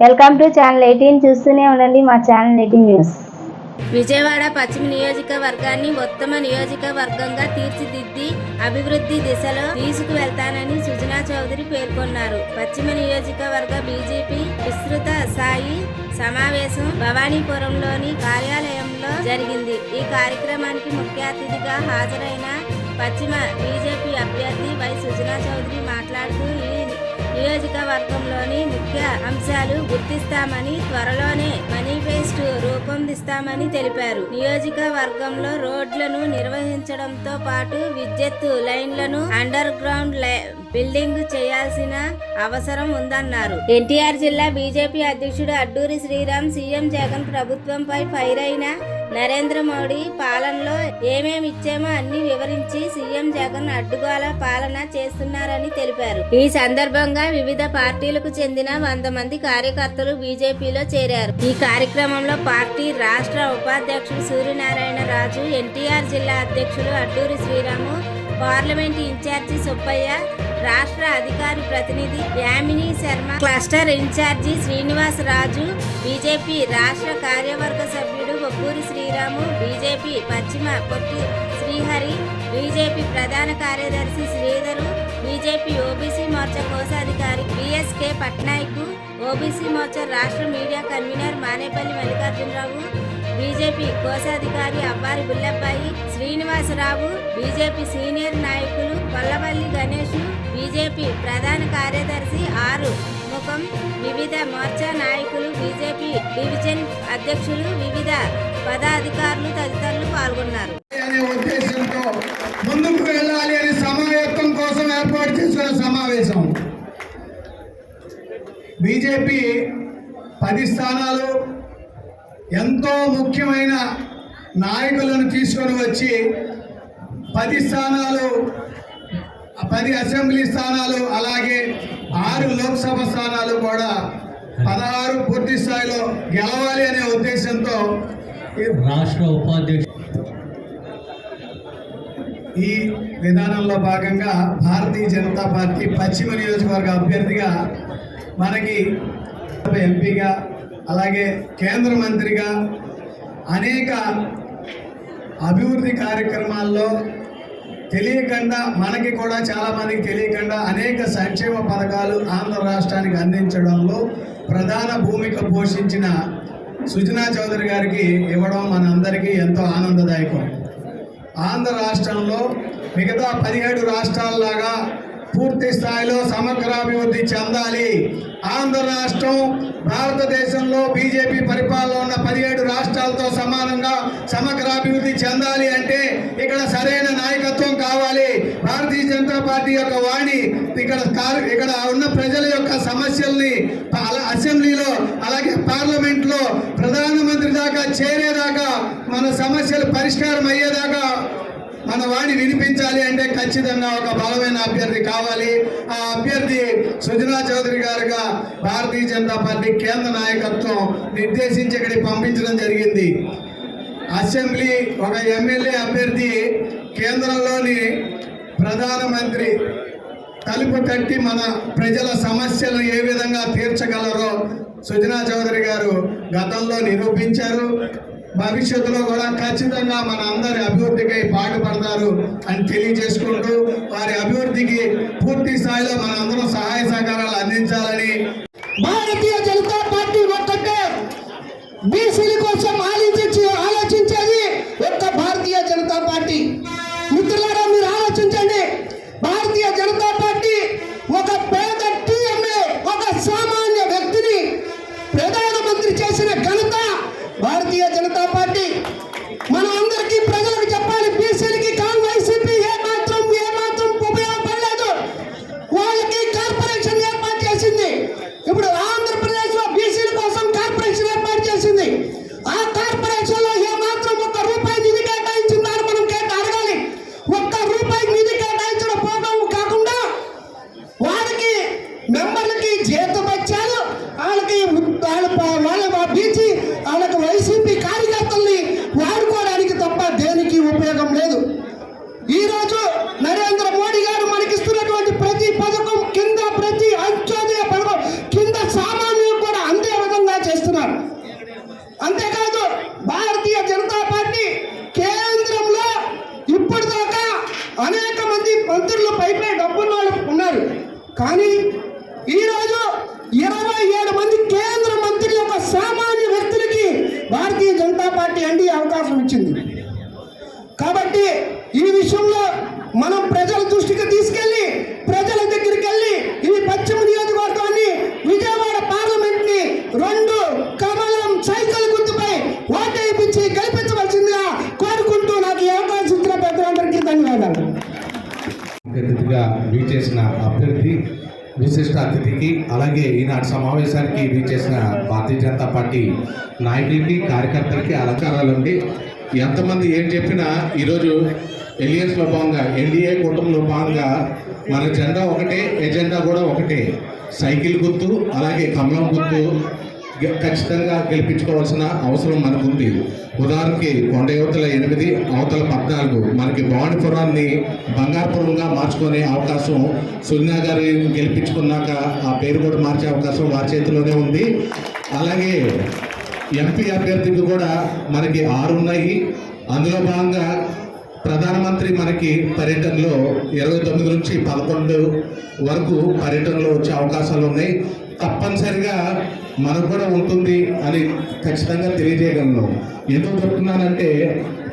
Welcome to channel eighteen చూస్తూనే ఉండండి మా ఛానల్ ఎయిటీన్ న్యూస్ విజయవాడ పశ్చిమ నియోజకవర్గాన్ని ఉత్తమ నియోజకవర్గంగా తీర్చిదిద్ది అభివృద్ధి దిశలో తీసుకువెళ్తానని సుజనా చౌదరి పేర్కొన్నారు. పశ్చిమ నియోజకవర్గ బీజేపీ విస్తృత స్థాయి సమావేశం భవానీపురంలోని కార్యాలయంలో జరిగింది. ఈ కార్యక్రమానికి ముఖ్య అతిథిగా హాజరైన పశ్చిమ బీజేపీ అభ్యర్థి వై సుజనా చౌదరి మాట్లాడుతూ ఈ నియోజకవర్గంలోని ముఖ్య అంశాలు గుర్తిస్తామని త్వరలోనే మేనిఫెస్టో రూపొందిస్తామని తెలిపారు. నియోజకవర్గంలో రోడ్లను నిర్వహించడంతో పాటు విద్యుత్ లైన్లను అండర్ గ్రౌండ్ బిల్డింగ్ చేయాల్సిన అవసరం ఉందన్నారు. ఎన్టీఆర్ జిల్లా బీజేపీ అధ్యక్షుడు అడ్డూరి శ్రీరామ్ సీఎం జగన్ ప్రభుత్వంపై ఫైర్ అయిన నరేంద్ర మోడీ పాలనలో ఏమేమి ఇచ్చామో అన్ని వివరించి సీఎం జగన్ అడ్డుగోల పాలన చేస్తున్నారని తెలిపారు. ఈ సందర్భంగా వివిధ పార్టీలకు చెందిన వంద మంది కార్యకర్తలు బీజేపీలో చేరారు. ఈ కార్యక్రమంలో పార్టీ రాష్ట్ర ఉపాధ్యక్షుడు సూర్యనారాయణ రాజు ఎన్టీఆర్ జిల్లా అధ్యక్షుడు అడ్డూరి శ్రీరాము పార్లమెంట్ ఇన్ఛార్జి సుబ్బయ్య రాష్ట్ర అధికారి ప్రతినిధి Yamini Sharma cluster incharge Srinivas Raju BJP రాష్ట్ర కార్యవర్గ సభ్యుడు కొబ్బూరి శ్రీరాము బీజేపీ పశ్చిమ పొట్టి శ్రీహరి బీజేపీ ప్రధాన కార్యదర్శి శ్రీధరు బీజేపీ ఓబీసీ మోర్చా కోశాధికారి బిఎస్కే పట్నాయక్ ఓబీసీ మోర్చా రాష్ట్ర media convener Manepalli Mallikarjunarao BJP కోశాధికారి అబ్బారి బుల్లబ్బాయి శ్రీనివాసరావు బీజేపీ సీనియర్ నాయకులు కొల్లవల్లి గణేష్ బీజేపీ ప్రధాన కార్యదర్శి ఆరు రూపం వివిధ మోర్చా నాయకులు బీజేపీ డివిజన్ అధ్యక్షులు వివిధ పదాధికారులు తదితరులు పాల్గొన్నారు. అనే ఉద్దేశంతో ముందుకు వెళ్ళాలి అనే సమావేశం కోసం ఏర్పాటు చేసిన సమావేశం. బీజేపీ పది స్థానాలు ఎంతో ముఖ్యమైన నాయకులను తీసుకొని వచ్చి పది స్థానాలు పది అసెంబ్లీ స్థానాలు అలాగే ఆరు లోక్సభ స్థానాలు కూడా పదహారు పూర్తి స్థాయిలో గెలవాలి అనే ఉద్దేశంతో ఈ రాష్ట్ర ఉపాధ్యక్షుడు ఈ విధానంలో భాగంగా భారతీయ జనతా పార్టీ పశ్చిమ నియోజకవర్గ అభ్యర్థిగా మనకి ఎంపీగా అలాగే కేంద్ర మంత్రిగా అనేక అభివృద్ధి కార్యక్రమాల్లో తెలియకుండా మనకి కూడా చాలా మందికి తెలియకుండా అనేక సంక్షేమ పథకాలు ఆంధ్ర రాష్ట్రానికి అందించడంలో ప్రధాన భూమిక పోషించిన సుజనా చౌదరి గారికి ఇవ్వడం మనందరికీ ఎంతో ఆనందదాయకం. ఆంధ్ర రాష్ట్రంలో మిగతా పదిహేడు రాష్ట్రాలలాగా పూర్తి స్థాయిలో సమగ్రాభివృద్ధి చెందాలి. ఆంధ్ర రాష్ట్రం భారతదేశంలో బీజేపీ పరిపాలన ఉన్న పదిహేడు రాష్ట్రాలతో సమానంగా సమగ్రాభివృద్ధి చెందాలి అంటే ఇక్కడ సరైన నాయకత్వం కావాలి. భారతీయ జనతా పార్టీ యొక్క వాణి ఇక్కడ ఇక్కడ ఉన్న ప్రజల యొక్క సమస్యల్ని అలా అసెంబ్లీలో అలాగే పార్లమెంట్లో ప్రధానమంత్రి దాకా చేరేదాకా మన సమస్యలు పరిష్కారం అయ్యేదాకా మన వాడి వినిపించాలి అంటే ఖచ్చితంగా ఒక బలమైన అభ్యర్థి కావాలి. ఆ అభ్యర్థి సుజనా చౌదరి గారుగా భారతీయ జనతా పార్టీ కేంద్ర నాయకత్వం నిర్దేశించి ఇక్కడికి పంపించడం జరిగింది. అసెంబ్లీ ఒక ఎమ్మెల్యే అభ్యర్థి కేంద్రంలోని ప్రధానమంత్రి తలుపు తట్టి మన ప్రజల సమస్యలు ఏ విధంగా తీర్చగలరో సుజనా చౌదరి గారు గతంలో నిరూపించారు. భవిష్యత్తులో కూడా ఖచ్చితంగా మన అందరి అభివృద్ధికై పాటుపడతారు అని తెలియజేసుకుంటూ వారి అభివృద్ధికి పూర్తి స్థాయిలో మన అందరం సహాయ సహకారాలు అందించాలని భారతీయ జనతా పార్టీ ఒక్కటే బీసీల కోసం భారతీయ జనతా పార్టీ మనం అందరికీ ప్రజలకు చెప్పాలి బీసీలకి కాంగ్రెస్ వైసీపీ ఏ మాత్రం ఏ మాత్రం ఉపయోగపడలేదు వాళ్ళకి కార్పొరేట్ మంత్రులు పైపై డబ్బున్న వాళ్ళు ఉన్నారు కానీ ఈరోజు ఇరవై ఏడు మంది కేంద్ర మంత్రుల యొక్క సామాన్య వ్యక్తులకి భారతీయ జనతా పార్టీ ఎన్డీఏ అవకాశం ఇచ్చింది కాబట్టి ఈ విషయంలో మనం ప్రజల దృష్టికి తీసుకెళ్ళి ప్రజల దగ్గరికి వెళ్ళి ఈ పశ్చిమ నియోజకవర్గాన్ని విజయవాడ పార్లమెంట్ని రెండు కమలం సైకిల్ గుర్తుపై ఓటేపించి గెలిపించవలసిందిగా కోరుకుంటూ నాకు ఈ అవకాశం ఇచ్చిన పెద్దలందరికీ ధన్యవాదాలు అతిథిగా వీచేసిన అభ్యర్థి విశిష్ట అతిథికి అలాగే ఈనాటి సమావేశానికి వీచేసిన భారతీయ జనతా పార్టీ నాయకుడికి కార్యకర్తలకి అలంకారాలండి. ఎంతమంది ఏం చెప్పినా ఈరోజు ఎలియన్స్లో భాగంగా ఎన్డీఏ కూటమిలో భాగంగా మన జెండా ఒకటే ఎజెండా కూడా ఒకటే. సైకిల్ గుర్తు అలాగే కమలం గుర్తు ఖచ్చితంగా గెలిపించుకోవాల్సిన అవసరం మనకుంది. ఉదాహరణకి కొండ యువతల ఎనిమిది అవతల పద్నాలుగు. మనకి భవానీపురాన్ని బంగారుపురంగా మార్చుకునే అవకాశం సునీనా గారి గెలిపించుకున్నాక ఆ పేరు కూడా మార్చే అవకాశం వారి చేతిలోనే ఉంది. అలాగే ఎంపీ అభ్యర్థికి కూడా మనకి ఆరు ఉన్నాయి. అందులో భాగంగా ప్రధానమంత్రి మనకి పర్యటనలో ఇరవై తొమ్మిది నుంచి పదకొండు వరకు పర్యటనలో వచ్చే అవకాశాలు ఉన్నాయి. తప్పనిసరిగా మనకు కూడా ఉంటుంది అని ఖచ్చితంగా తెలియజేయగలను. ఎందుకు చెప్తున్నానంటే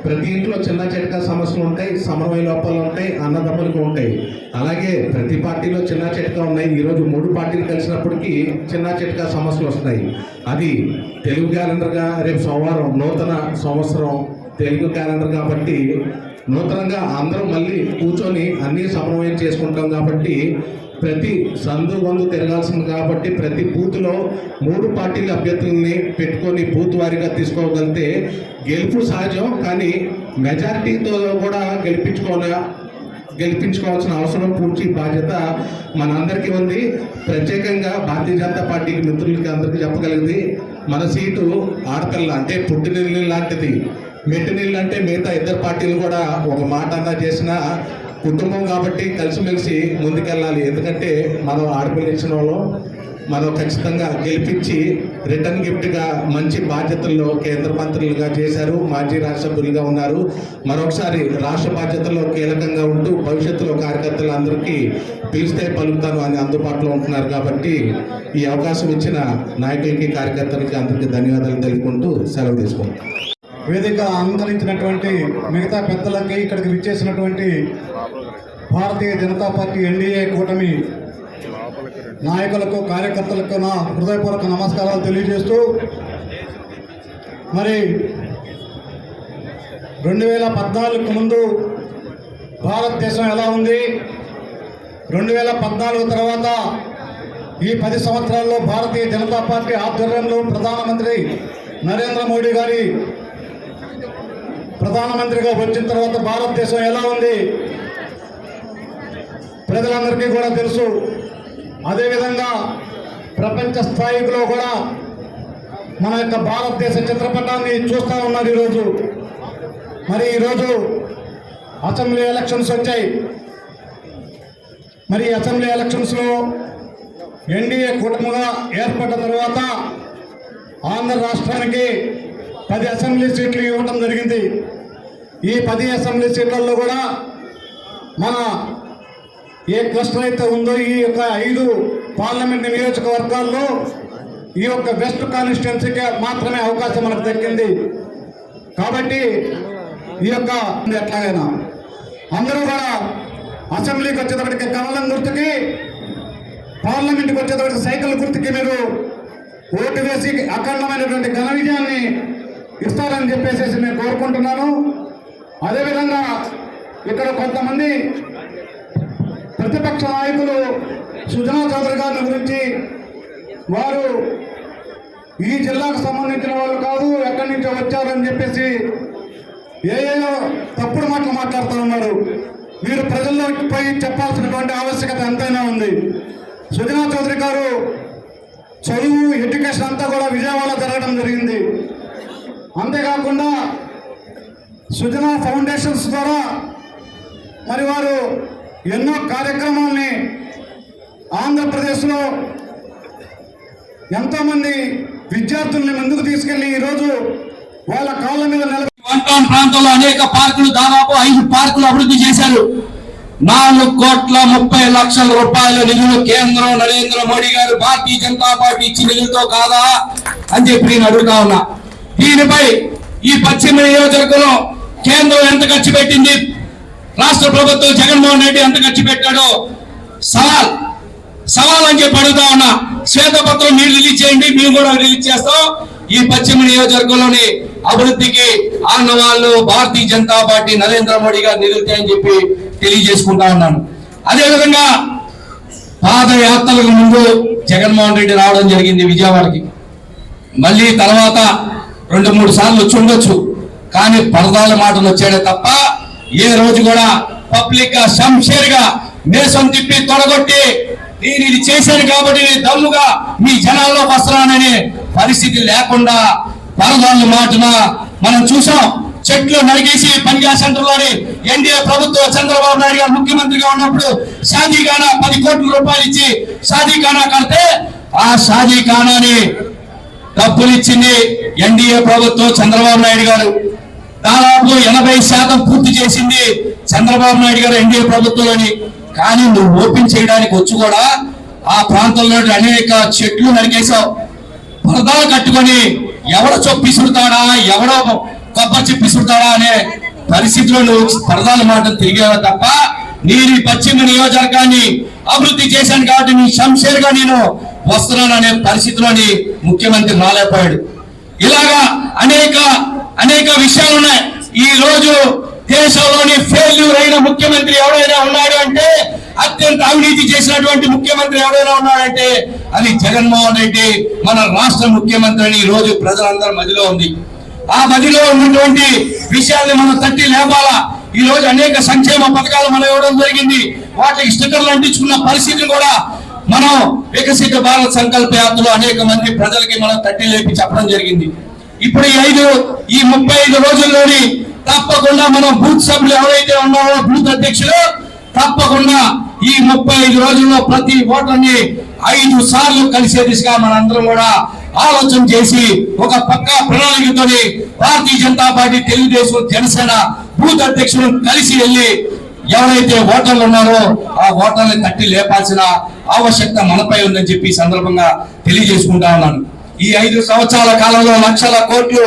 ప్రతి ఇంట్లో చిన్న చిట్కా సమస్యలు ఉంటాయి సమన్వయ లోపాలు ఉంటాయి అన్నదమ్ములకు ఉంటాయి. అలాగే ప్రతి పార్టీలో చిన్న చిట్కా ఉన్నాయి. ఈరోజు మూడు పార్టీలు కలిసినప్పటికీ చిన్న చిట్కా సమస్యలు వస్తున్నాయి. అది తెలుగు క్యాలెండర్గా రేపు సోమవారం నూతన సంవత్సరం తెలుగు క్యాలెండర్ కాబట్టి నూతనంగా అందరూ మళ్ళీ కూర్చొని అన్నీ సమన్వయం చేసుకుంటాం కాబట్టి ప్రతి సందు వందు తిరగాల్సింది కాబట్టి ప్రతి బూత్లో మూడు పార్టీల అభ్యర్థుల్ని పెట్టుకొని బూత్ వారీగా తీసుకోగలిగితే గెలుపు సహజం కానీ మెజారిటీతో కూడా గెలిపించుకోలే గెలిపించుకోవాల్సిన అవసరం పూర్తి బాధ్యత మనందరికీ ఉంది. ప్రత్యేకంగా భారతీయ జనతా పార్టీకి మిత్రులకి అందరికీ చెప్పగలిగింది మన సీటు ఆడతల్ల అంటే పుట్టినీళ్ళు లాంటిది. మెట్టినీళ్ళు అంటే మిగతా ఇద్దరు పార్టీలు కూడా ఒక మాట అన్నా చేసిన కుటుంబం కాబట్టి కలిసిమెలిసి ముందుకెళ్ళాలి. ఎందుకంటే మనం ఆడపిల్ల ఇచ్చిన వాళ్ళం. మనం ఖచ్చితంగా గెలిపించి రిటర్న్ గిఫ్ట్గా మంచి బాధ్యతల్లో కేంద్ర మంత్రులుగా చేశారు. మాజీ రాష్ట్రసభ్యులుగా ఉన్నారు. మరొకసారి రాష్ట్ర బాధ్యతల్లో కీలకంగా ఉంటూ భవిష్యత్తులో కార్యకర్తలందరికీ పిలిస్తే పలుకుతాను అని అందుబాటులో ఉంటున్నారు కాబట్టి ఈ అవకాశం ఇచ్చిన నాయకులకి కార్యకర్తలకి అందరికీ ధన్యవాదాలు తెలుపుకుంటూ సెలవు తీసుకుంటాం వేదిక అలంకరించినటువంటి మిగతా పెద్దలకి ఇక్కడికి విచ్చేసినటువంటి భారతీయ జనతా పార్టీ ఎన్డీఏ కూటమి నాయకులకు కార్యకర్తలకు నా హృదయపూర్వక నమస్కారాలు తెలియజేస్తూ మరి రెండు వేల పద్నాలుగుకు ముందు భారతదేశం ఎలా ఉంది? రెండు వేల పద్నాలుగు తర్వాత ఈ పది సంవత్సరాల్లో భారతీయ జనతా పార్టీ ఆధ్వర్యంలో ప్రధానమంత్రి నరేంద్ర మోడీ గారి ప్రధానమంత్రిగా వచ్చిన తర్వాత భారతదేశం ఎలా ఉంది? ప్రజలందరికీ కూడా తెలుసు. అదేవిధంగా ప్రపంచ స్థాయిలో కూడా మన యొక్క భారతదేశ చిత్రపటాన్ని చూస్తూ ఉన్నారు ఈరోజు. మరి ఈరోజు అసెంబ్లీ ఎలక్షన్స్ వచ్చాయి. మరి అసెంబ్లీ ఎలక్షన్స్లో ఎన్డీఏ కూటమిగా ఏర్పడిన తర్వాత ఆంధ్ర రాష్ట్రానికి పది అసెంబ్లీ సీట్లు ఇవ్వడం జరిగింది. ఈ పది అసెంబ్లీ సీట్లలో కూడా మన ఏ క్లస్టర్ అయితే ఉందో ఈ యొక్క ఐదు పార్లమెంట్ నియోజకవర్గాల్లో ఈ యొక్క వెస్ట్ కాన్స్టిట్యున్సీకే మాత్రమే అవకాశం మనకు దక్కింది. కాబట్టి ఈ యొక్క ఎట్లాగైనా. అందరూ కూడా అసెంబ్లీకి వచ్చేటప్పటికి కమలం గుర్తుకి పార్లమెంట్కి వచ్చేటప్పటికి సైకిల్ గుర్తుకి మీరు ఓటు వేసి అఖండమైనటువంటి ఘన విజయాన్ని ఇస్తారని చెప్పేసి నేను కోరుకుంటున్నాను. అదేవిధంగా ఇక్కడ కొంతమంది ప్రతిపక్ష నాయకులు సుజనా చౌదరి గారిని గురించి వారు ఈ జిల్లాకు సంబంధించిన వాళ్ళు కాదు ఎక్కడి నుంచో వచ్చారని చెప్పేసి ఏఏలో తప్పుడు మాటలు మాట్లాడుతూ ఉన్నారు. మీరు ప్రజల్లోకి పోయి చెప్పాల్సినటువంటి ఆవశ్యకత ఎంతైనా ఉంది. సుజనా చౌదరి గారు చదువు ఎడ్యుకేషన్ అంతా కూడా విజయవాడ జరగడం జరిగింది. అంతేకాకుండా సుజనా ఫౌండేషన్స్ ద్వారా మరి వారు ఎన్నో కార్యక్రమాల్ని ఆంధ్రప్రదేశ్లో ఎంతోమంది విద్యార్థుల్ని ముందుకు తీసుకెళ్ళి ఈరోజు వాళ్ళ కాళ్ళ మీద నిలబడి వన్ టౌన్ ప్రాంతంలో అనేక పార్కులు దాదాపు ఐదు పార్కులు అభివృద్ధి చేశారు. నాలుగు కోట్ల ముప్పై లక్షల రూపాయల నిధులు కేంద్రం నరేంద్ర మోడీ గారు భారతీయ జనతా పార్టీ ఇచ్చిన నిధులతో కాదా అని చెప్పి నేను అడుగుతా ఉన్నా. దీనిపై ఈ పశ్చిమ నియోజకవర్గంలో కేంద్రం ఎంత ఖర్చు పెట్టింది? రాష్ట్ర ప్రభుత్వం జగన్మోహన్ రెడ్డి ఎంత ఖర్చు పెట్టాడో? సవాల్. సవాల్ అని చెప్పి అడుగుతా ఉన్నా. శ్వేతపత్రం మీరు రిలీజ్ చేయండి మేము కూడా రిలీజ్ చేస్తాం. ఈ పశ్చిమ నియోజకవర్గంలోని అభివృద్ధికి ఆనవాళ్ళు భారతీయ జనతా పార్టీ నరేంద్ర మోడీ గారు నిలుగుతాయని చెప్పి తెలియజేసుకుంటా ఉన్నాను. అదేవిధంగా పాదయాత్రలకు ముందు జగన్మోహన్ రెడ్డి రావడం జరిగింది విజయవాడకి. మళ్ళీ తర్వాత రెండు మూడు సార్లు వచ్చి ఉండొచ్చు. కానీ పరదాల మాటలు వచ్చాడే తప్ప ఏ రోజు కూడా పబ్లిక్గా సంషేర్గా మేసం తిప్పి తొడగొట్టి నేను ఇది చేశాను కాబట్టి నేను దమ్ముగా మీ జనాల్లో వస్తున్నాననే పరిస్థితి లేకుండా పరదాల మాటన మనం చూసాం. చెట్లు నరిగేసి పంజాబ్ సెంటర్లోని ఎన్డీఏ ప్రభుత్వం చంద్రబాబు నాయుడు గారు ముఖ్యమంత్రిగా ఉన్నప్పుడు షాదీఖానా పది కోట్ల రూపాయలు ఇచ్చి షాదీఖానా కడితే ఆ షాదీఖానాని డబ్బులు ఇచ్చింది ఎన్డీఏ ప్రభుత్వం చంద్రబాబు నాయుడు గారు. దాదాపు ఎనభై శాతం పూర్తి చేసింది చంద్రబాబు నాయుడు గారు ఎన్డీఏ ప్రభుత్వంలోని. కానీ నువ్వు ఓపెన్ చేయడానికి వచ్చి కూడా ఆ ప్రాంతంలో అనేక చెట్లు నరికేశావు. పరదాలు కట్టుకొని ఎవడ చొప్పిసుడతాడా ఎవడో కొబ్బరి చెప్పిసుడతాడా అనే పరిస్థితిలో నువ్వు పరదాల మాట తిరిగావు తప్ప నేను పశ్చిమ నియోజకవర్గాన్ని అభివృద్ధి చేశాను కాబట్టి నీ శంషేర్గా నేను వస్తున్నాను అనే పరిస్థితిలోని ముఖ్యమంత్రి రాలేకపోయాడు. ఇలాగా అనేక అనేక విషయాలు ఉన్నాయి. ఈ రోజు దేశంలోని ఫెయిల్యూర్ అయిన ముఖ్యమంత్రి ఎవరైనా ఉన్నాడు అంటే అత్యంత అవినీతి చేసినటువంటి ముఖ్యమంత్రి ఎవరైనా ఉన్నాడంటే అది జగన్మోహన్ రెడ్డి మన రాష్ట్ర ముఖ్యమంత్రి అని ఈ రోజు ప్రజలందరి మదిలో ఉంది. ఆ మదిలో ఉన్నటువంటి విషయాల్ని మనం తట్టి లేపాలా? ఈ రోజు అనేక సంక్షేమ పథకాలు మనం ఇవ్వడం జరిగింది. వాటికి స్టిక్కర్లు అంటించుకున్న పరిస్థితిని కూడా మనం వికసిత భారత్ సంకల్ప యాత్రలో అనేక మంది ప్రజలకి మనం తట్టి లేపి చెప్పడం జరిగింది. ఇప్పుడు ఈ ఐదు ఈ ముప్పై ఐదు రోజుల్లోని తప్పకుండా మనం బూత్ సభ్యులు ఎవరైతే ఉన్నారో బూత్ అధ్యక్షులు తప్పకుండా ఈ ముప్పై ఐదు రోజుల్లో ప్రతి ఓటర్ని ఐదు సార్లు కలిసే దిశగా మనందరం కూడా ఆలోచన చేసి ఒక పక్క ప్రణాళికతోని భారతీయ జనతా పార్టీ తెలుగుదేశం జనసేన బూత్ అధ్యక్షులు కలిసి వెళ్ళి ఎవరైతే ఓటర్లు ఉన్నారో ఆ ఓటర్ని తట్టి లేపాల్సిన ఆవశ్యకత మనపై ఉందని చెప్పి సందర్భంగా తెలియజేసుకుంటా ఉన్నాను. ఈ ఐదు సంవత్సరాల కాలంలో లక్షల కోట్లు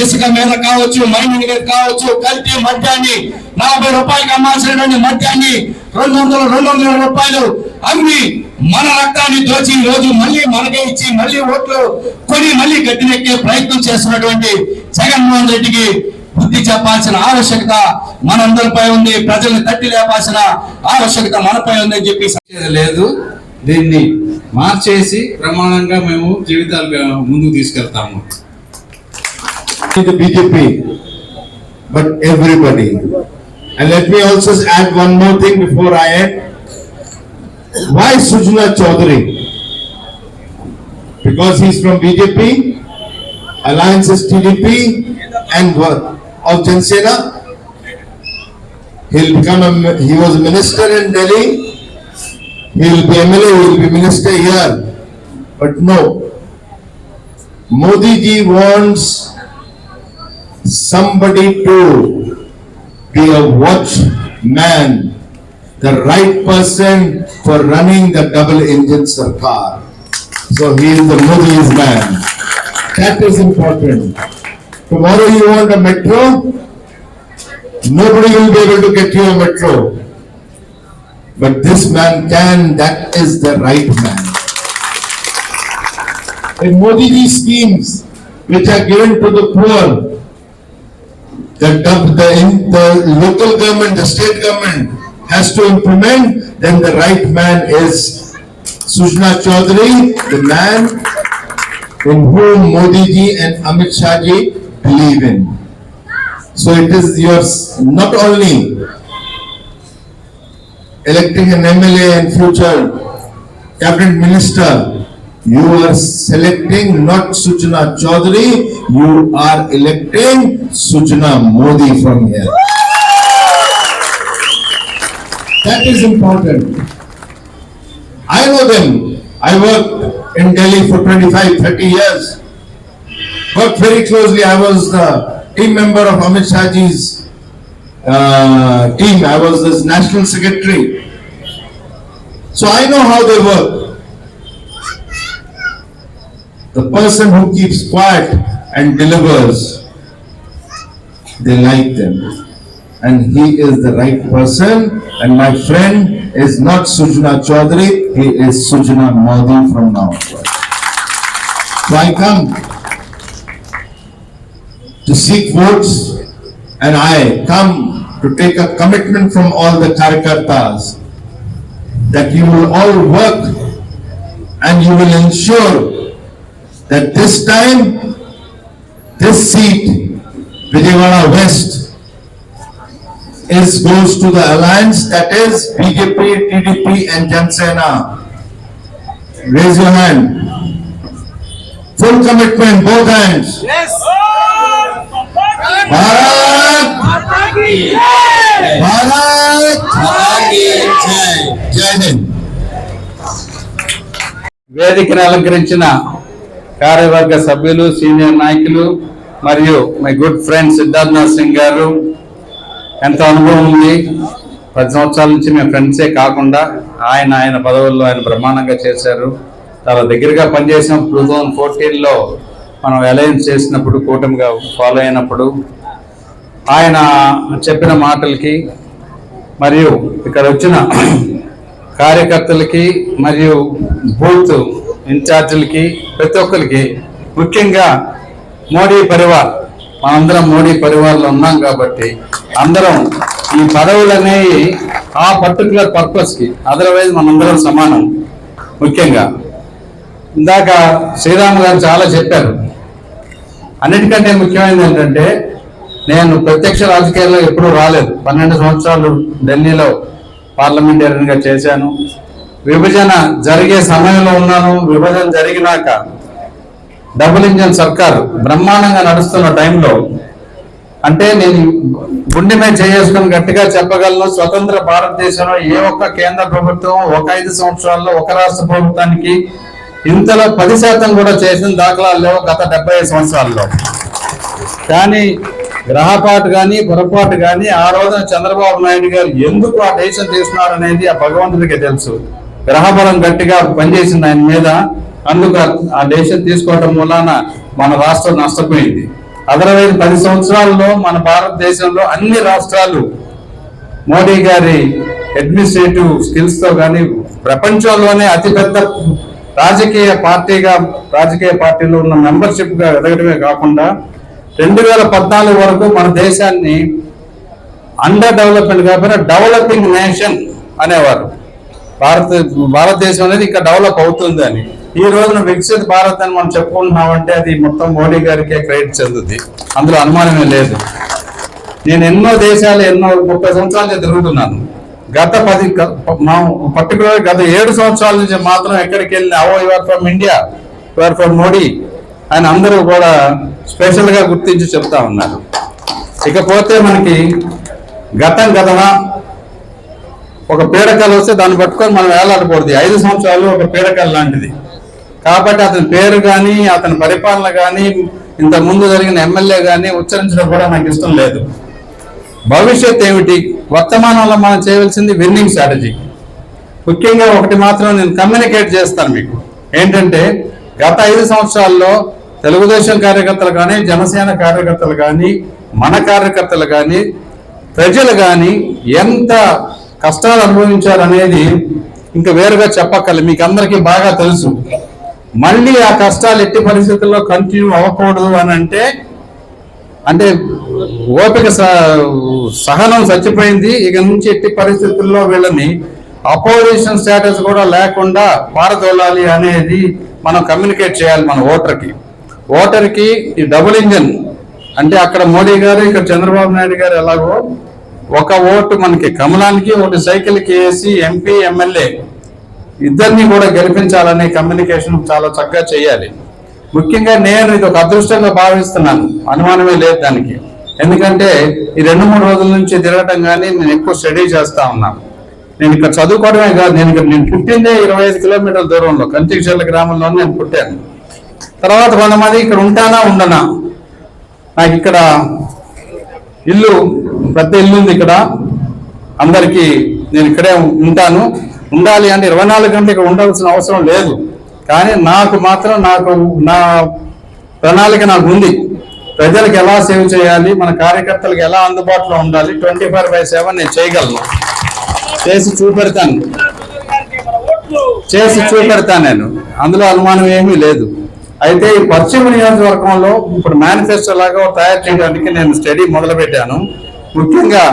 ఇసుక మీద కావచ్చు మైనింగ్ మీద కావచ్చు కల్తీ మద్యాన్ని నలభై రూపాయలకు అమ్మాల్సినటువంటి మద్యాన్ని రెండు వందల రెండు వందల రూపాయలు అమ్మి మన రక్తాన్ని దోచి ఈ రోజు మళ్ళీ మనకే ఇచ్చి మళ్ళీ ఓట్లు కొని మళ్ళీ గట్టినెక్కే ప్రయత్నం చేస్తున్నటువంటి జగన్మోహన్ రెడ్డికి బుద్ధి చెప్పాల్సిన ఆవశ్యకత మనందరిపై ఉంది. ప్రజల్ని తట్టి లేపాల్సిన ఆవశ్యకత మనపై ఉందని చెప్పి లేదు. దీన్ని మార్చేసి ప్రమాణంగా మేము జీవితాలు ముందుకు తీసుకెళ్తాము the BJP, but everybody. And let me also add one more thing before I end. Why Sujna Chaudhary? Because he's from BJP, Alliance is TDP, and what of Jansena. He'll become a, he was a minister in Delhi. He will be MLA, will be minister here. But no. Modi ji wants somebody to be a watchman, the right person for running the double engine Sarkar. So he is the Modi's man. That is important. Tomorrow you want a metro, nobody will be able to get you a metro. But this man can, that is the right man. In Modi schemes which are given to the poor, the, the, the local government, the state government has to implement, then the right man is Sujna Chaudhary, the man in whom Modi ji and Amit Shah ji believe in. So it is yours, not only electing an MLA and future cabinet minister, you are selecting not Sujana Chaudhary, you are electing Sujana Modi from here. That is important. I know them. I worked in Delhi for 25, 30 years. Worked very closely. I was the team member of Amit Shah ji's uh, team. I was this national secretary. So I know how they work. The person who keeps quiet and delivers, they like them. And he is the right person. And my friend is not Sujana Chaudhary, he is Sujana Modi from now. onwards. So I come to seek votes and I come to take a commitment from all the Karyakartas that you will all work and you will ensure that this time, this seat, Vijayawada West, is goes to the alliance that is BJP, TDP and Jansena. Raise your hand. Full commitment, both hands. Yes. Bharat. వేదికను అలంకరించిన కార్యవర్గ సభ్యులు senior నాయకులు మరియు my good friend Siddharthnath Singh garu. ఎంతో అనుభవం ఉంది. పది సంవత్సరాల నుంచి మేము ఫ్రెండ్సే కాకుండా ఆయన ఆయన పదవుల్లో ఆయన బ్రహ్మాండంగా చేశారు. చాలా దగ్గరగా పనిచేసిన టూ థౌజండ్ ఫోర్టీన్లో మనం అలయన్స్ చేసినప్పుడు కూటమిగా ఫాలో అయినప్పుడు ఆయన చెప్పిన మాటలకి మరియు ఇక్కడ వచ్చిన కార్యకర్తలకి మరియు బూత్ ఇన్ఛార్జీలకి ప్రతి ఒక్కరికి ముఖ్యంగా మోడీ పరివార్ మనందరం మోడీ పరివార్లో ఉన్నాం కాబట్టి అందరం ఈ పదవులు అనేవి ఆ పర్టికులర్ పర్పస్కి అదర్వైజ్ మనందరం సమానం ముఖ్యంగా. ఇందాక శ్రీరామ్ గారు చాలా చెప్పారు. అన్నిటికంటే ముఖ్యమైనది ఏంటంటే నేను ప్రత్యక్ష రాజకీయాల్లో ఎప్పుడూ రాలేదు. పన్నెండు సంవత్సరాలు ఢిల్లీలో పార్లమెంటేరియన్గా చేశాను. విభజన జరిగే సమయంలో ఉన్నాను. విభజన జరిగినాక డబుల్ ఇంజన్ సర్కార్ బ్రహ్మాండంగా నడుస్తున్న టైంలో అంటే నేను గుండె మీద చేసుకుని గట్టిగా చెప్పగలను. స్వతంత్ర భారతదేశంలో ఏ ఒక్క కేంద్ర ప్రభుత్వం ఒక ఐదు సంవత్సరాల్లో ఒక రాష్ట్ర ప్రభుత్వానికి ఇంతలో పది శాతం కూడా చేసిన దాఖలాలు లేవు గత డెబ్బై సంవత్సరాల్లో. కానీ గ్రహపాటు కానీ పొరపాటు కానీ ఆ రోజున చంద్రబాబు నాయుడు గారు ఎందుకు ఆ దేశం తీసుకున్నారు అనేది ఆ భగవంతుడికి తెలుసు. గ్రహబలం గట్టిగా పనిచేసింది ఆయన మీద. అందుకు ఆ- ఆ దేశం తీసుకోవడం మూలాన మన రాష్ట్రం నష్టపోయింది. అదర్వైజ్ పది సంవత్సరాల్లో మన భారతదేశంలో అన్ని రాష్ట్రాలు మోడీ గారి అడ్మినిస్ట్రేటివ్ స్కిల్స్తో కానీ ప్రపంచంలోనే అతిపెద్ద రాజకీయ పార్టీగా రాజకీయ పార్టీలో ఉన్న మెంబర్షిప్గా ఎదగడమే కాకుండా రెండు వేల పద్నాలుగు వరకు మన దేశాన్ని అండర్ డెవలప్మెంట్ కాకపోయినా డెవలపింగ్ నేషన్ అనేవారు. భారత భారతదేశం అనేది ఇంకా డెవలప్ అవుతుంది అని. ఈ రోజున వికసిత భారత్ అని మనం చెప్పుకుంటున్నామంటే అది మొత్తం మోడీ గారికే క్రెడిట్ చెందుతుంది అందులో అనుమానమే లేదు. నేను ఎన్నో దేశాలు ఎన్నో ముప్పై సంవత్సరాల నుంచి తిరుగుతున్నాను. గత పది పర్టికులర్ గత ఏడు సంవత్సరాల నుంచి మాత్రం ఎక్కడికి వెళ్ళిన అవో you're from India you're from Modi అని అందరూ కూడా స్పెషల్గా గుర్తించి చెప్తా ఉన్నారు ఇకపోతే మనకి గతం గతమా ఒక పీడకలు వస్తే దాన్ని పట్టుకొని మనం వేలాడకూడదు. ఐదు సంవత్సరాలు ఒక పీడకలు లాంటిది. కాబట్టి అతని పేరు కానీ అతని పరిపాలన కానీ ఇంత ముందు జరిగిన ఎమ్మెల్యే కానీ ఉచ్చరించడం కూడా నాకు ఇష్టం లేదు. భవిష్యత్ ఏమిటి? వర్తమానంలో మనం చేయవలసింది విన్నింగ్ స్ట్రాటజీ ముఖ్యంగా ఒకటి మాత్రం నేను కమ్యూనికేట్ చేస్తాను మీకు. ఏంటంటే గత ఐదు సంవత్సరాల్లో తెలుగుదేశం కార్యకర్తలు కానీ జనసేన కార్యకర్తలు కానీ మన కార్యకర్తలు కానీ ప్రజలు కానీ ఎంత కష్టాలు అనుభవించారనేది ఇంకా వేరుగా చెప్పక్కర్లేదు. మీకు అందరికీ బాగా తెలుసు. మళ్ళీ ఆ కష్టాలు ఎట్టి పరిస్థితుల్లో కంటిన్యూ అవ్వకూడదు అని అంటే అంటే ఓపిక స- సహనం చచ్చిపోయింది. ఇక నుంచి ఎట్టి పరిస్థితుల్లో వీళ్ళని అపోజిషన్ స్టేటస్ కూడా లేకుండా పారదోలాలి అనేది మనం కమ్యూనికేట్ చేయాలి మన ఓటర్కి. ఓటర్కి ఈ డబుల్ ఇంజన్ అంటే అక్కడ మోడీ గారు ఇక్కడ చంద్రబాబు నాయుడు గారు ఎలాగో ఒక ఓటు మనకి కమలానికి ఒకటి సైకిల్కి వేసి ఎంపీ ఎమ్మెల్యే ఇద్దరిని కూడా గెలిపించాలనే కమ్యూనికేషన్ చాలా చక్కగా చేయాలి. ముఖ్యంగా నేను ఇది ఒక అదృష్టంగా భావిస్తున్నాను. అనుమానమే లేదు దానికి. ఎందుకంటే ఈ రెండు మూడు రోజుల నుంచి తిరగటం కానీ నేను ఎక్కువ స్టడీ చేస్తా ఉన్నాను. నేను ఇక్కడ చదువుకోవడమే కాదు నేను ఇక్కడ నేను పుట్టిందే ఇరవై ఐదు కిలోమీటర్ల దూరంలో కంచిక్షల గ్రామంలో నేను పుట్టాను. తర్వాత కొంతమంది ఇక్కడ ఉంటానా ఉండనా? నాకు ఇక్కడ ఇల్లు పెద్ద ఇల్లు ఉంది ఇక్కడ. అందరికీ నేను ఇక్కడే ఉంటాను. ఉండాలి అంటే ఇరవై నాలుగు గంటలు ఇక్కడ ఉండాల్సిన అవసరం లేదు. కానీ నాకు మాత్రం నాకు నా ప్రణాళిక నాకు ఉంది. ప్రజలకు ఎలా సేవ్ చేయాలి మన కార్యకర్తలకు ఎలా అందుబాటులో ఉండాలి ట్వంటీ ఫోర్ బై సెవెన్ నేను చేయగలను. చేసి చూపెడతాను. చేసి చూపెడతాను నేను. అందులో అనుమానం ఏమీ లేదు. అయితే ఈ పశ్చిమ నియోజకవర్గంలో ఇప్పుడు మేనిఫెస్టో లాగా తయారు చేయడానికి నేను స్టడీ మొదలుపెట్టాను. ముఖ్యంగా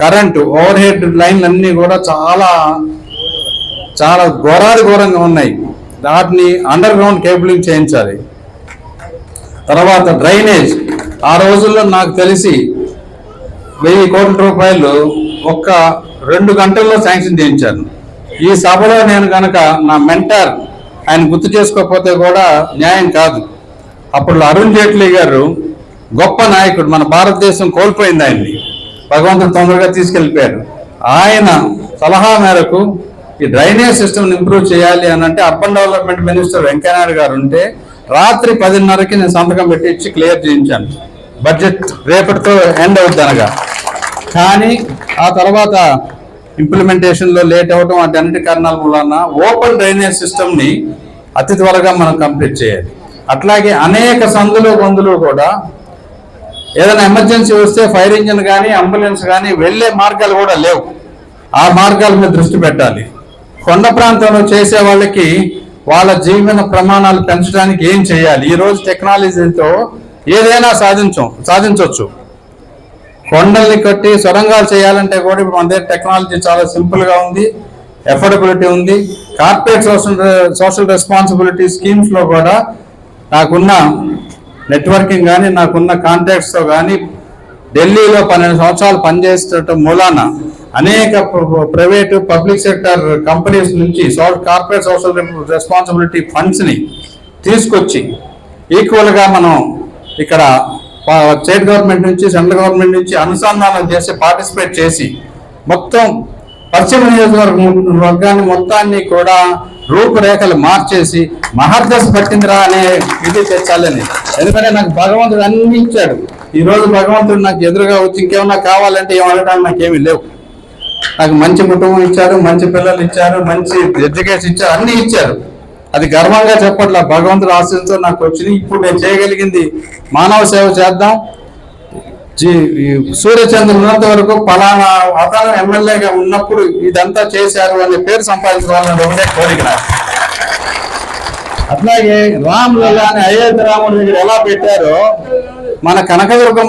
కరెంటు ఓవర్ హెడ్ లైన్లు అన్నీ కూడా చాలా చాలా ఘోరాది ఘోరంగా ఉన్నాయి. వాటిని అండర్ గ్రౌండ్ కేబులింగ్ చేయించాలి. తర్వాత డ్రైనేజ్. ఆ రోజుల్లో నాకు తెలిసి వెయ్యి కోట్ల రూపాయలు ఒక్క రెండు గంటల్లో శాంక్షన్ చేయించాను. ఈ సభలో నేను కనుక నా మెంటర్ ఆయన గుర్తు చేసుకోకపోతే కూడా న్యాయం కాదు. అప్పుడు అరుణ్ జైట్లీ గారు గొప్ప నాయకుడు. మన భారతదేశం కోల్పోయింది ఆయన్ని. భగవంతుడు తొందరగా తీసుకెళ్ళిపోయారు. ఆయన సలహా మేరకు ఈ డ్రైనేజ్ సిస్టమ్ని ఇంప్రూవ్ చేయాలి అని అంటే అర్బన్ డెవలప్మెంట్ మినిస్టర్ వెంకయ్యనాయుడు గారు ఉంటే రాత్రి పదిన్నరకి నేను సంతకం పెట్టి ఇచ్చి క్లియర్ చేయించాను. బడ్జెట్ రేపటితో ఎండ్ అవుద్ది అనగా. కానీ ఆ తర్వాత ఇంప్లిమెంటేషన్లో లేట్ అవ్వడం వాటన్నిటి కారణాల వలన ఓపెన్ డ్రైనేజ్ సిస్టమ్ని అతి త్వరగా మనం కంప్లీట్ చేయాలి. అట్లాగే అనేక సందులు గొంతులు కూడా ఏదైనా ఎమర్జెన్సీ వస్తే ఫైర్ ఇంజిన్ కానీ అంబులెన్స్ కానీ వెళ్ళే మార్గాలు కూడా లేవు. ఆ మార్గాల మీద దృష్టి పెట్టాలి. కొండ ప్రాంతంలో చేసే వాళ్ళకి వాళ్ళ జీవన ప్రమాణాలు పెంచడానికి ఏం చేయాలి? ఈరోజు టెక్నాలజీతో ఏదైనా సాధించం సాధించవచ్చు కొండల్ని కట్టి సొరంగాలు చేయాలంటే కూడా ఇప్పుడు మన దగ్గర టెక్నాలజీ చాలా సింపుల్గా ఉంది ఎఫోర్డబిలిటీ ఉంది. కార్పొరేట్ సోషల్ సోషల్ రెస్పాన్సిబిలిటీ స్కీమ్స్లో కూడా నాకున్న నెట్వర్కింగ్ కానీ నాకున్న కాంటాక్ట్స్తో కానీ ఢిల్లీలో పన్నెండు సంవత్సరాలు పనిచేసేటం మూలాన అనేక ప్రైవేటు పబ్లిక్ సెక్టర్ కంపెనీస్ నుంచి కార్పొరేట్ సోషల్ రెస్పాన్సిబిలిటీ ఫండ్స్ని తీసుకొచ్చి ఈక్వల్గా మనం ఇక్కడ స్టేట్ గవర్నమెంట్ నుంచి సెంట్రల్ గవర్నమెంట్ నుంచి అనుసంధానం చేసి పార్టిసిపేట్ చేసి మొత్తం పశ్చిమ నియోజకవర్గం వర్గాన్ని మొత్తాన్ని కూడా రూపురేఖలు మార్చేసి మహర్దశ పట్టిందిరా అనే ఇది తెచ్చాలని. ఎందుకంటే నాకు భగవంతుడు అన్ని ఇచ్చాడు. ఈరోజు భగవంతుడు నాకు ఎదురుగా వచ్చి ఇంకేమన్నా కావాలంటే ఏమనడానికి నాకేమీ లేవు. నాకు మంచి కుటుంబం ఇచ్చారు మంచి పిల్లలు ఇచ్చారు మంచి ఎడ్యుకేషన్ ఇచ్చారు అన్నీ ఇచ్చారు. అది గర్వంగా చెప్పట్లా. భగవంతుడు ఆశయంతో నాకు వచ్చింది. ఇప్పుడు నేను చేయగలిగింది మానవ సేవ చేద్దాం. సూర్యచంద్రుడు ఉన్నంత వరకు పలానా అతను ఎమ్మెల్యేగా ఉన్నప్పుడు ఇదంతా చేశారు అనే పేరు సంపాదించుకోవాలని ఒకటే కోరిక అట్లాగే రామ్ లల్లా అని అయోధ్య రాముడి దగ్గర ఎలా పెట్టారో మన కనకదుర్గం